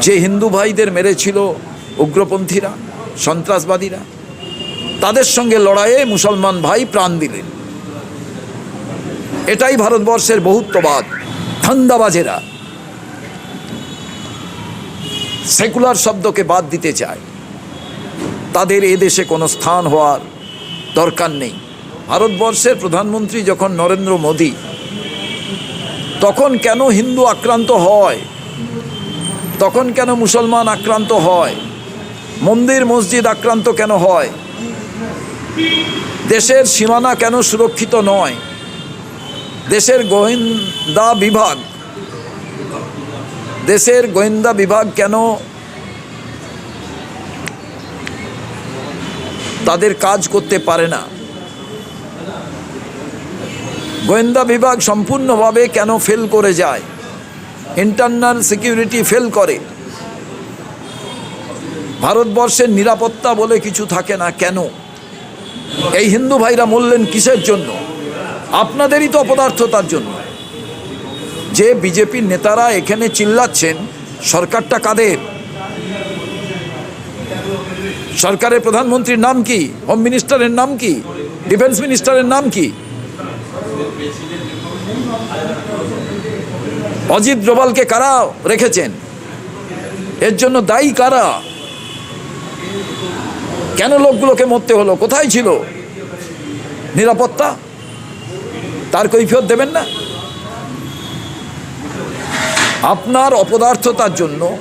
যে হিন্দু ভাইদের মেরেছিল উগ্রপন্থীরা, সন্ত্রাসবাদীরা, তাদের সঙ্গে লড়াইয়ে মুসলমান ভাই প্রাণ দিলেন। এটাই ভারতবর্ষের বহুত্ববাদ, ধান্দাবাজেরা। সেকুলার শব্দকে বাদ দিতে চায়। তাদের এ দেশে কোনো স্থান হওয়ার দরকার নেই। ভারতবর্ষের প্রধানমন্ত্রী যখন নরেন্দ্র মোদী, তখন কেন হিন্দু আক্রান্ত হয়? তখন কেন মুসলমান আক্রান্ত হয়? মন্দির, মসজিদ আক্রান্ত কেন হয়? দেশের সীমানা কেন সুরক্ষিত নয়? দেশের গোয়েন্দা বিভাগ, দেশের গোয়েন্দা বিভাগ কেন তাদের কাজ করতে পারে না? গোয়েন্দা বিভাগ সম্পূর্ণভাবে কেন ফেল করে যায়? ইন্টারনাল সিকিউরিটি ফেল করে। ভারতবর্ষের নিরাপত্তা বলে কিছু থাকে না কেন? এই হিন্দু ভাইরা মরলেন কিসের জন্য? আপনাদেরই তো অপদার্থতার জন্য। যে বিজেপির নেতারা এখানে চিল্লাচ্ছেন, সরকারটা কাদের? সরকারের প্রধানমন্ত্রীর নাম কি? হোম মিনিস্টারের নাম কি? ডিফেন্স মিনিস্টারের নাম কি? অজিত ডোভালকে কারা রেখেছেন? এর জন্য দায়ী কারা? কেন লোকগুলোকে মরতে হলো? কোথায় ছিল? নিরাপত্তা? তার কৈফিয়ত দেবেন না? আপনার অপদার্থতার জন্য,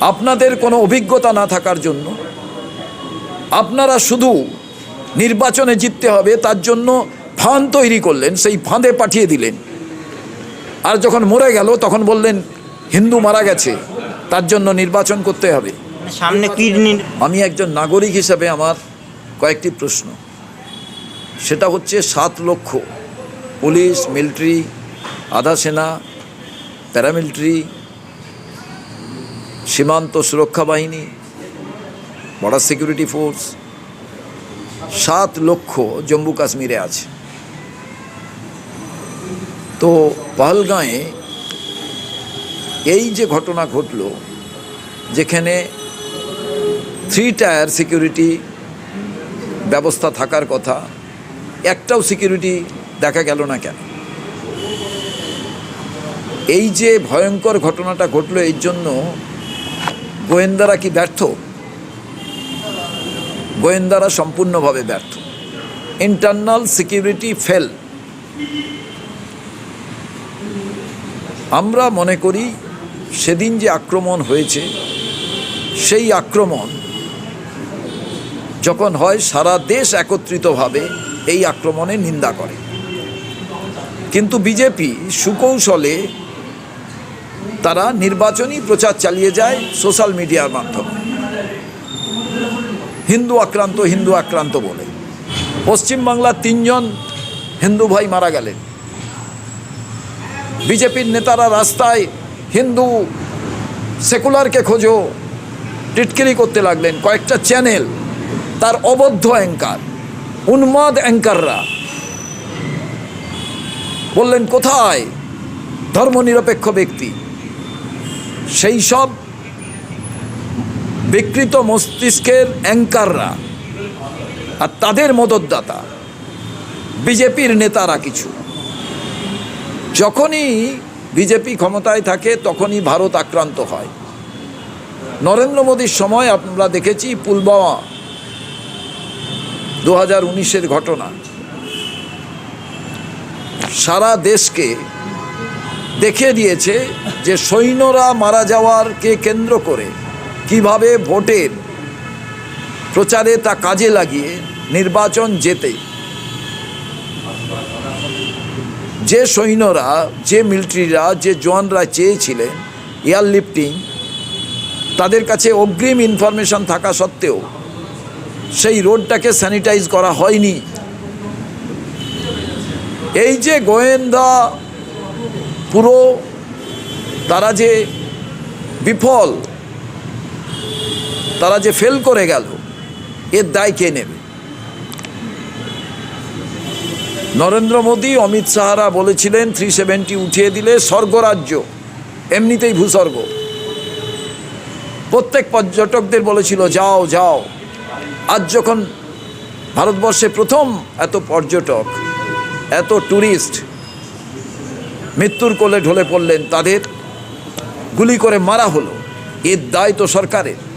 আপনাদের কোনো অভিজ্ঞতা না থাকার জন্য, আপনারা শুধু নির্বাচনে জিততে হবে, তার জন্য ফাঁদ তৈরি করলেন সেই ফাঁদে পাঠিয়ে দিলেন। আর যখন মরে গেল তখন বললেন হিন্দু মারা গেছে তার জন্য নির্বাচন করতে হবে। সামনে কিডনি আমি একজন নাগরিক হিসাবে আমার কয়েকটি প্রশ্ন। সেটা হচ্ছে সাত লক্ষ পুলিশ মিলিটারি আধা সেনা প্যারামিলিটারি সীমান্ত সুরক্ষা বাহিনী বর্ডার সিকিউরিটি ফোর্স সাত লক্ষ জম্মু কাশ্মীরে আছে। তো পালগাঁয়ে এই যে ঘটনা ঘটল, যেখানে থ্রি টায়ার সিকিউরিটি ব্যবস্থা থাকার কথা, একটাও সিকিউরিটি দেখা গেল না কেন? এই যে ভয়ঙ্কর ঘটনাটা ঘটলো এই জন্য গোয়েন্দারা কি ব্যর্থ? গোয়েন্দারা সম্পূর্ণভাবে ব্যর্থ। ইন্টারনাল সিকিউরিটি ফেল আমরা মনে করি সেদিন যে আক্রমণ হয়েছে, সেই আক্রমণ যখন হয় সারা দেশ একত্রিতভাবে এই আক্রমণে নিন্দা করে। কিন্তু বিজেপি সুকৌশলে তারা নির্বাচনী প্রচার চালিয়ে যায় সোশ্যাল মিডিয়ার মাধ্যমে। হিন্দু আক্রান্ত হিন্দু আক্রান্ত বলে। পশ্চিমবাংলার তিনজন হিন্দু ভাই মারা গেলেন। বিজেপির নেতারা রাস্তায় হিন্দু সেকুলারকে খোঁজো, টিটকিরি করতে লাগলেন কয়েকটা চ্যানেল, তার অবদ্ধ অ্যাঙ্কার, উন্মাদ অ্যাঙ্কাররা। বললেন, কোথায় ধর্মনিরপেক্ষ ব্যক্তি? সেই সব বিকৃত মস্তিষ্কের অ্যাঙ্কাররা আর তাদের মদতদাতা, বিজেপির নেতারা কিছু। যখনই বিজেপি ক্ষমতায় থাকে, তখনই ভারত আক্রান্ত হয়। নরেন্দ্র মোদীর সময় আমরা দেখেছি পুলবামা দু হাজার উনিশের ঘটনা। সারা দেশকে দেখিয়ে দিয়েছে যে সৈন্যরা মারা যাওয়ারকে কেন্দ্র করে কীভাবে ভোটের প্রচারে তা কাজে লাগিয়ে নির্বাচন যেতে যে সৈন্যরা, যে মিলিটারিরা, যে জওয়ানরা চেয়েছিলেন এয়ারলিফটিং তাদের কাছে অগ্রিম ইনফরমেশন থাকা সত্ত্বেও সেই রোডটাকে স্যানিটাইজ করা হয়নি। এই যে গোয়েন্দা পুরো, তারা যে বিফল, তারা যে ফেল করে গেল, এর দায় কে নেবে? নরেন্দ্র মোদী, অমিত শাহরা বলেছিলেন থ্রি সেভেন্টি উঠিয়ে দিলে স্বর্গরাজ্য, এমনিতেই ভূস্বর্গ। প্রত্যেক পর্যটকদের বলেছিল, যাও যাও। আজ যখন ভারতবর্ষে প্রথম এত পর্যটক, এত ট্যুরিস্ট মৃত্যুর কোলে ঢলে পড়লেন, তাদের গুলি করে মারা হলো। এর দায় তো সরকারের।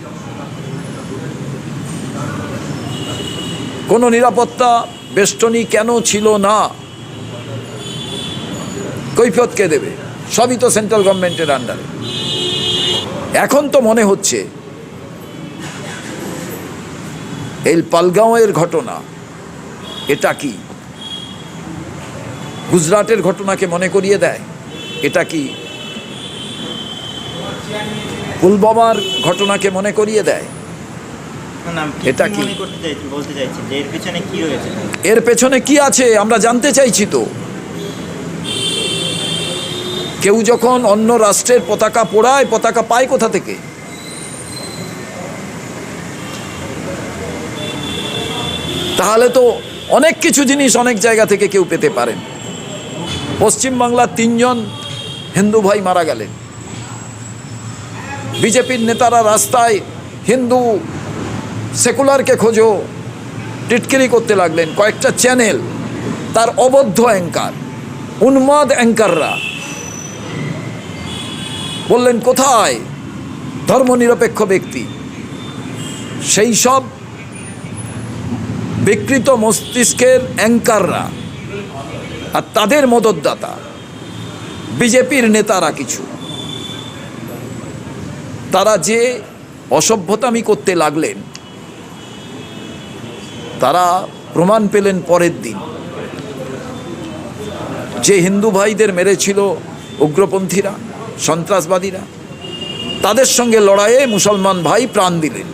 কোনো নিরাপত্তা বেষ্টনী কেন ছিল না? কৈফিয়ত কে দেবে? সবই তো সেন্ট্রাল গভর্নমেন্টের আন্ডারে। এখন তো মনে হচ্ছে, এই পালগাঁওয়ের ঘটনা, এটা কি? গুজরাটের ঘটনাকে মনে করিয়ে দেয়, এটা কি? পুলবামার ঘটনাকে মনে করিয়ে দেয় এটা কি? এর পেছনে কি আছে? আমরা জানতে চাইছি তো। কেউ যখন অন্য রাষ্ট্রের পতাকা পোড়ায় পতাকা পায় কোথা থেকে? তাহলে তো অনেক কিছু জিনিস অনেক জায়গা থেকে কেউ পেতে পারেন। পশ্চিমবাংলার তিনজন হিন্দু ভাই মারা গেলেন। বিজেপির নেতারা রাস্তায় হিন্দু সেকুলারকে খোঁজো। টিটকিরি করতে লাগলেন কয়েকটা চ্যানেল। তার অবদ্ধ অ্যাঙ্কার, উন্মাদ অ্যাঙ্কাররা। বললেন, কোথায় ধর্মনিরপেক্ষ ব্যক্তি? সেই সব বিকৃত মস্তিষ্কের অ্যাঙ্কাররা আর তাদের মদতদাতা, বিজেপির নেতারা কিছু। তারা যে অসভ্যতামি করতে লাগলেন তারা প্রমাণ পেলেন পরের দিন। যে হিন্দু ভাইদের মেরেছিল উগ্রপন্থীরা, সন্ত্রাসবাদীরা, তাদের সঙ্গে লড়াইয়ে মুসলমান ভাই প্রাণ দিলেন।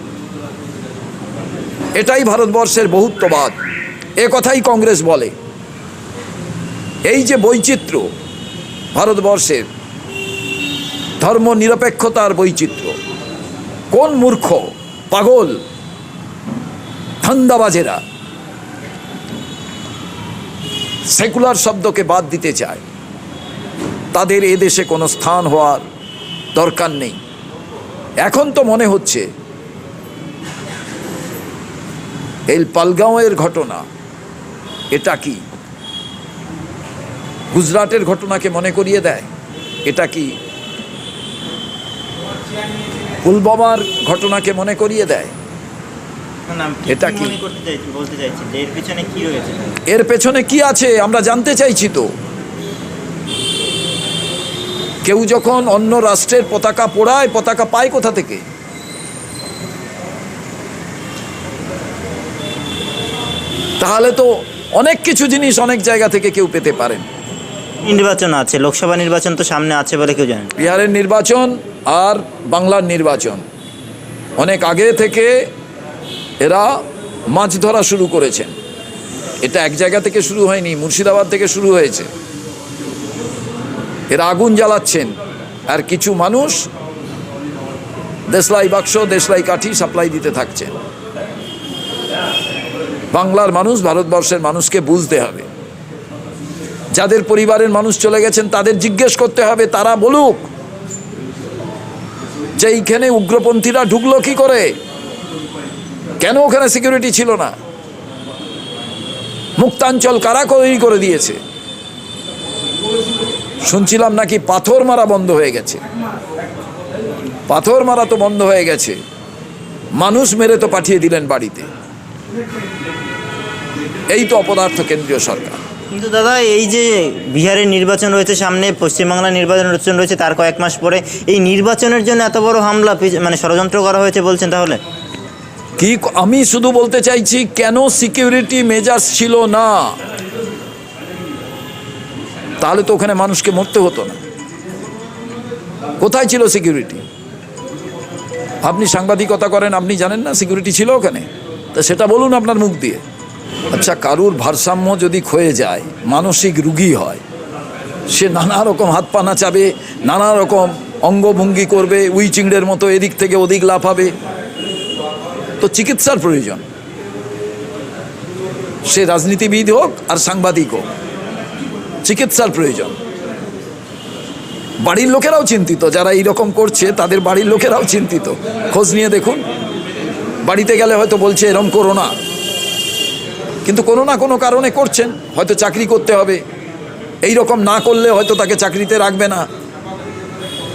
এটাই ভারতবর্ষের বহুত্ববাদ। এ কথাই কংগ্রেস বলে। এই যে বৈচিত্র্য ভারতবর্ষের ধর্ম নিরপেক্ষতার বৈচিত্র্য। কোন মূর্খ, পাগল ধান্দাবাজেরা। সেকুলার শব্দকে বাদ দিতে চায়। তাদের এ দেশে কোনো স্থান হওয়ার দরকার নেই। এখন তো মনে হচ্ছে এই পালগাঁওয়ের ঘটনা, এটা কি? গুজরাটের ঘটনাকে মনে করিয়ে দেয়, এটা কি? পুলবামার ঘটনাকে মনে করিয়ে দেয় এটা কি? এর পেছনে কি আছে? আমরা জানতে চাইছি তো। কেউ যখন অন্য রাষ্ট্রের পতাকা পোড়ায় পতাকা পায় কোথা থেকে? তাহলে তো অনেক কিছু জিনিস অনেক জায়গা থেকে কেউ পেতে পারেন। নির্বাচন আছে লোকসভা নির্বাচন তো সামনে আছে বলে কেউ জানেন বিহারের নির্বাচন আর বাংলার নির্বাচন। অনেক আগে থেকে এরা মাছ ধরা শুরু করেছেন। এটা এক জায়গা থেকে শুরু হয়নি, মুর্শিদাবাদ থেকে শুরু হয়েছে। এরা আগুন জ্বালাচ্ছেন। আর কিছু মানুষ দেশলাই বাক্স, দেশলাই কাঠি সাপ্লাই দিতে থাকছেন। বাংলার মানুষ, ভারতবর্ষের মানুষকে বুঝতে হবে। যাদের পরিবারের মানুষ চলে গেছেন, তাদের জিজ্ঞেস করতে হবে, তারা বলুক, যে এইখানে উগ্রপন্থীরা ঢুকলো কি করে? কেন ওখানে সিকিউরিটি ছিল না? মুক্তাঞ্চল কারা তৈরি করে দিয়েছে? শুনছিলাম নাকি পাথর মারা বন্ধ হয়ে গেছে। পাথর মারা তো বন্ধ হয়ে গেছে। মানুষ মেরে তো পাঠিয়ে দিলেন বাড়িতে। এই তো অপদার্থ কেন্দ্রীয় সরকার। কিন্তু দাদা, এই যে বিহারের নির্বাচন রয়েছে, সামনে পশ্চিমবাংলার নির্বাচন রয়েছে, তার কয়েক মাস পরে এই নির্বাচনের জন্য এত বড় হামলা মানে ষড়যন্ত্র করা হয়েছে বলছেন তাহলে? কি আমি শুধু বলতে চাইছি, কেন সিকিউরিটি মেজার্স ছিল না? তাহলে তো ওখানে মানুষকে মরতে হতো না। কোথায় ছিল সিকিউরিটি আপনি সাংবাদিকতা করেন, আপনি জানেন না সিকিউরিটি ছিল ওখানে? তা সেটা বলুন আপনার মুখ দিয়ে। আচ্ছা কারুর ভারসাম্য যদি ক্ষয়ে যায়, মানসিক রুগী হয়, সে নানা রকম হাত পা নাচাবে নানা রকম অঙ্গভঙ্গি করবে উইচিংড়ের মতো এদিক থেকে ওদিক লাফাবে তো চিকিৎসার প্রয়োজন। সে রাজনীতিবিদ হোক আর সাংবাদিক হোক, চিকিৎসার প্রয়োজন। বাড়ির লোকেরাও চিন্তিত, যারা এইরকম করছে, তাদের বাড়ির লোকেরাও চিন্তিত। খোঁজ নিয়ে দেখুন। বাড়িতে গেলে হয়তো বলছে, এরম করো না। কিন্তু কোনো না কোনো কারণে করছেন। হয়তো চাকরি করতে হবে। এই রকম না করলে হয়তো তাকে চাকরিতে রাখবে না।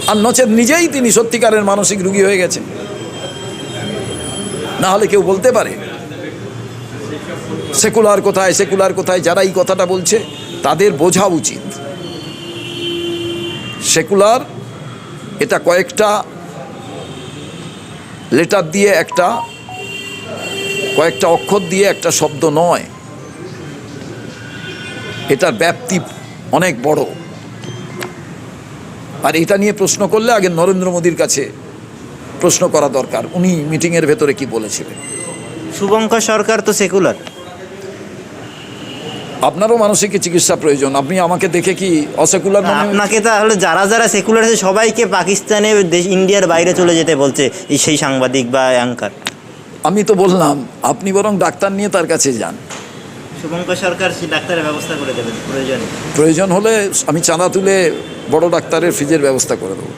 আর নচেত নিজেই তিনি সত্যিকারের মানসিক রুগী হয়ে গেছেন। না হলে কেউ বলতে পারে। সেকুলার কোথায় সেকুলার কোথায়, যারা এই কথাটা বলছে, তাদের বোঝা উচিত। সেকুলার, এটা কয়েকটা লেটার দিয়ে একটা, কয়েকটা অক্ষর দিয়ে একটা শব্দ নয়। এটার ব্যাপ্তি অনেক বড়। আর এটা নিয়ে প্রশ্ন করলে আগে নরেন্দ্র মোদীর কাছে প্রশ্ন করা দরকার। উনি মিটিংয়ের ভেতরে কি বলেছিলেন? শুভঙ্কর সরকার তো সেকুলার। আপনারও মানসিক চিকিৎসা প্রয়োজন। আপনি আমাকে দেখে কি অসেকুলার আপনাকে তাহলে যারা যারা সেকুলার আছে সবাইকে পাকিস্তানে দেশ ইন্ডিয়ার বাইরে চলে যেতে বলছে এই সেই সাংবাদিক বা অ্যাঙ্কার। আমি তো বললাম আপনি বরং ডাক্তার নিয়ে তার কাছে যান। শুভঙ্কর সরকার সেই ডাক্তারের ব্যবস্থা করে দেবেন প্রয়োজন। প্রয়োজন হলে আমি চাঁদা তুলে বড় ডাক্তারের ফিজের ব্যবস্থা করে দেবো।